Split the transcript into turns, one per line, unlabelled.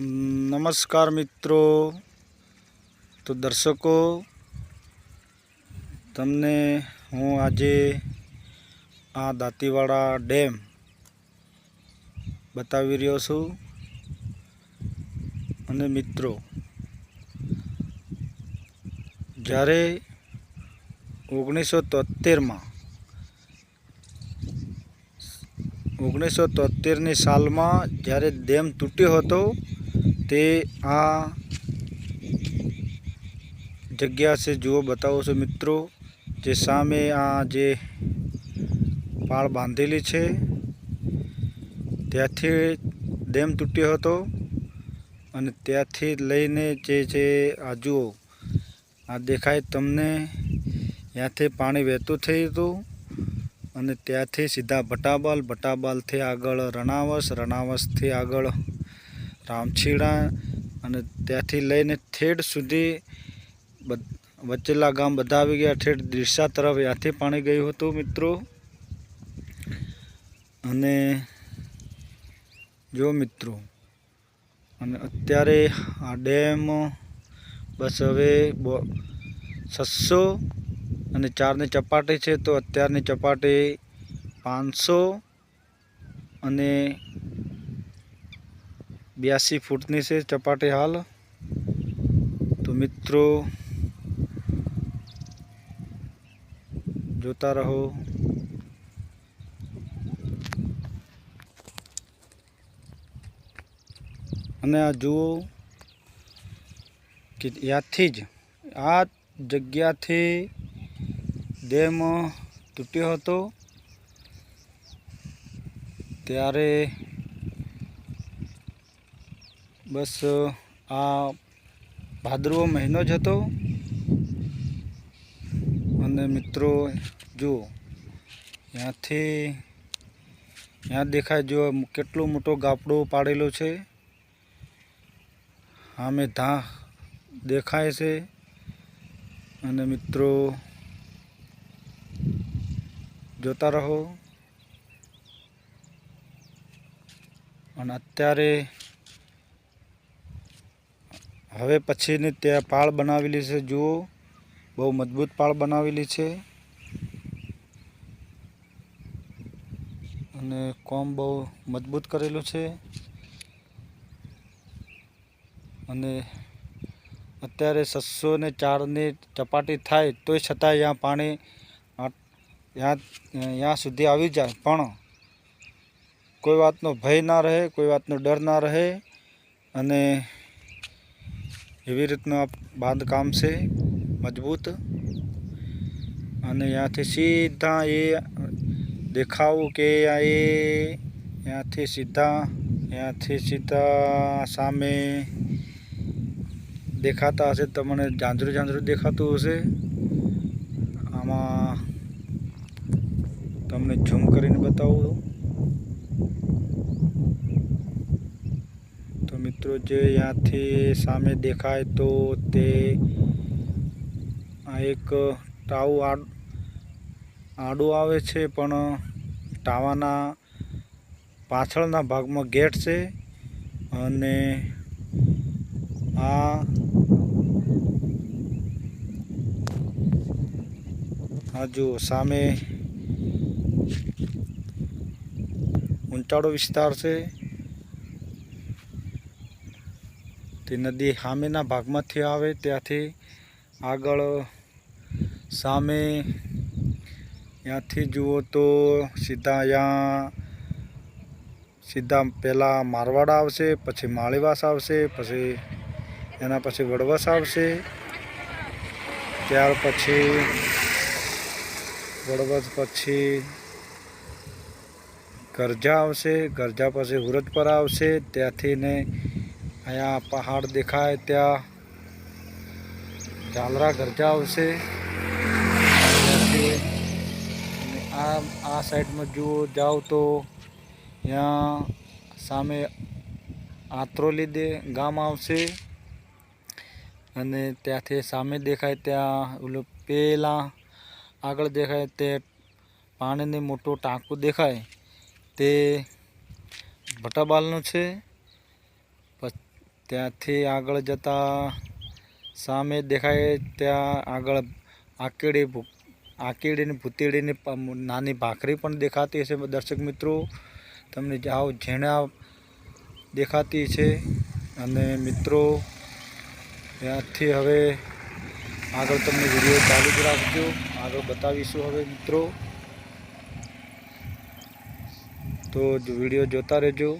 નમસ્કાર મિત્રો. તો દર્શકો, તમને હું આજે આ દાંતીવાડા ડેમ બતાવી રહ્યો છું. અને મિત્રો, જ્યારે ઓગણીસો તોતેરમાં ઓગણીસો તોતેરની સાલમાં જ્યારે ડેમ તૂટ્યો હતો તે આ જગ્યા છે. જુઓ, બતાવો છો મિત્રો, જે સામે આ જે પાળ બાંધેલી છે, ત્યાંથી ડેમ તૂટ્યો હતો અને ત્યાંથી લઈને જે છે, આ જુઓ, આ દેખાય તમને, ત્યાંથી પાણી વહેતું થયું હતું અને ત્યાંથી સીધા ભટાબાલ ભટાબાલથી આગળ રણાવસ, રણાવસથી આગળ રામછીડા અને ત્યાંથી લઈને ઠેઠ સુધી વચ્ચેલા ગામ બધા આવી ગયા. ઠેઠ દિરસા તરફ ત્યાંથી પાણી ગયું હતું મિત્રો. અને જો મિત્રો, અને અત્યારે આ ડેમ બસ હવે છસો અને ચારની ચપાટી છે, તો અત્યારની ચપાટી પાંચસો અને બ્યાસી ફૂટની છે ચપાટી હાલ. તો મિત્રો, જોતા રહો. અને આ જુઓ કે ત્યાંથી જ, આ જગ્યાથી ડેમ તૂટ્યો હતો. ત્યારે બસ આ ભાદરવો મહિનો જ હતો. અને મિત્રો, જુઓ, ત્યાંથી, ત્યાં દેખાય જો કેટલો મોટો ગાપડો પાડેલો છે. સામે ધા દેખાય છે. અને મિત્રો, જોતા રહો. અને અત્યારે હવે પછીની ત્યાં પાળ બનાવેલી છે, જુઓ. બહુ મજબૂત પાળ બનાવેલી છે. અને કોમ બહુ મજબૂત કરેલું છે. અને અત્યારે છસો ને ચારની ચપાટી થાય, તોય છતાં ત્યાં પાણી ત્યાં સુધી આવી જાય. પણ કોઈ વાતનો ભય ના રહે, કોઈ વાતનો ડર ના રહે. અને એવી રીતનું આ બાંધકામ છે, મજબૂત. અને ત્યાંથી સીધા એ દેખાવું કે એ ત્યાંથી સીધા ત્યાંથી સીધા સામે દેખાતા હશે, તમને ઝાંઝરું ઝાંઝરું દેખાતું હશે. આમાં તમને ઝૂમ કરીને બતાવું તો મિત્રો, જે ત્યાંથી સામે દેખાય તો તે એક ટાવ આડું આવે છે, પણ ટાવાના પાછળના ભાગમાં ગેટ છે અને આ આ જુઓ, સામે ઊંચાડો વિસ્તાર છે. તે નદી સામેના ભાગમાંથી આવે, ત્યાંથી આગળ સામે ત્યાંથી જુઓ તો સીધા અહીંયા સીધા પહેલાં મારવાડ આવશે, પછી માળીવાસ આવશે, પછી એના પછી વડવાસ આવશે, ત્યાર પછી વડવસ પછી ગરજા આવશે, ગરજા પછી હુરજપરા આવશે ત્યાંથી ને અહીંયા પહાડ દેખાય ત્યાં. ઝાલરા ગરજા આવશે. અને આ આ સાઈડમાં જુઓ, જાઓ તો ત્યાં સામે આત્રોલી દે ગામ આવશે. અને ત્યાંથી સામે દેખાય ત્યાં ઓલું પેલા, આગળ દેખાય તે પાણીની મોટો ટાંકું દેખાય. તે ભટાબાલનું છે. ત્યાંથી આગળ જતાં સામે દેખાય ત્યાં આગળ આકેડી આકેડીની ભૂતેડીની નાની ભાખરી પણ દેખાતી હશે દર્શક મિત્રો. તમને આવ ઝીણા દેખાતી છે અને મિત્રો, ત્યાંથી હવે આગળ તમને વીડિયો ચાલુ જ રાખજો. આગળ બતાવીશું હવે મિત્રો. તો વીડિયો જોતા રહેજો.